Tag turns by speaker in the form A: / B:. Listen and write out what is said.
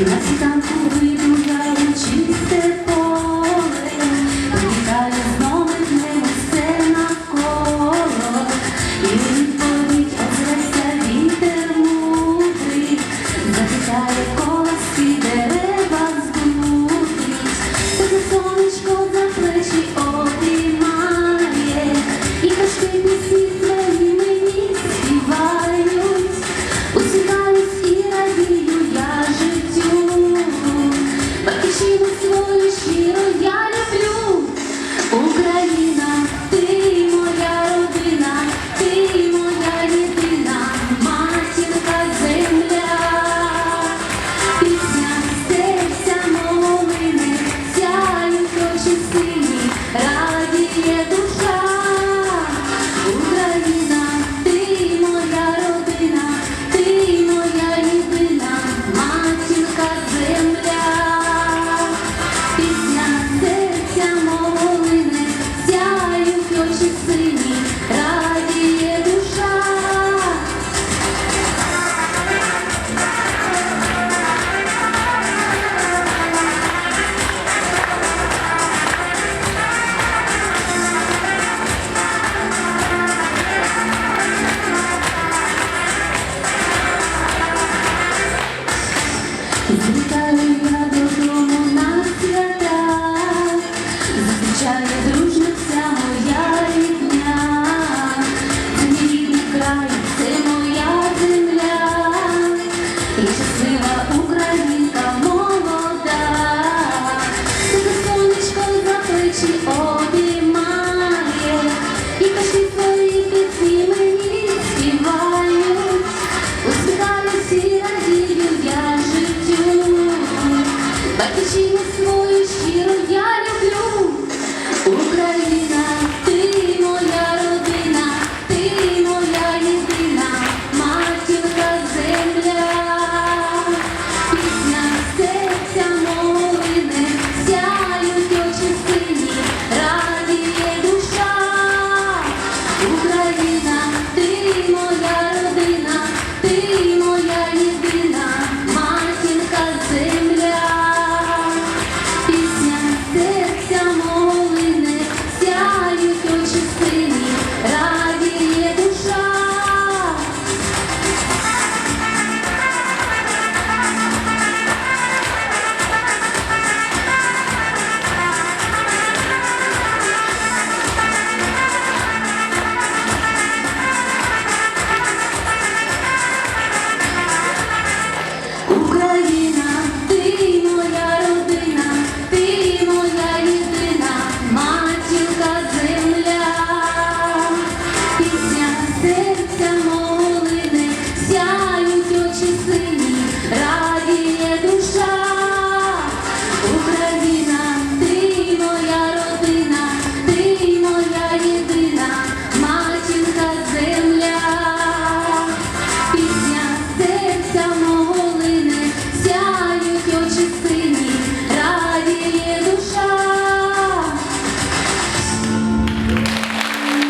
A: Las tanto guido da ucciste Свою щиро я люблю, Україна.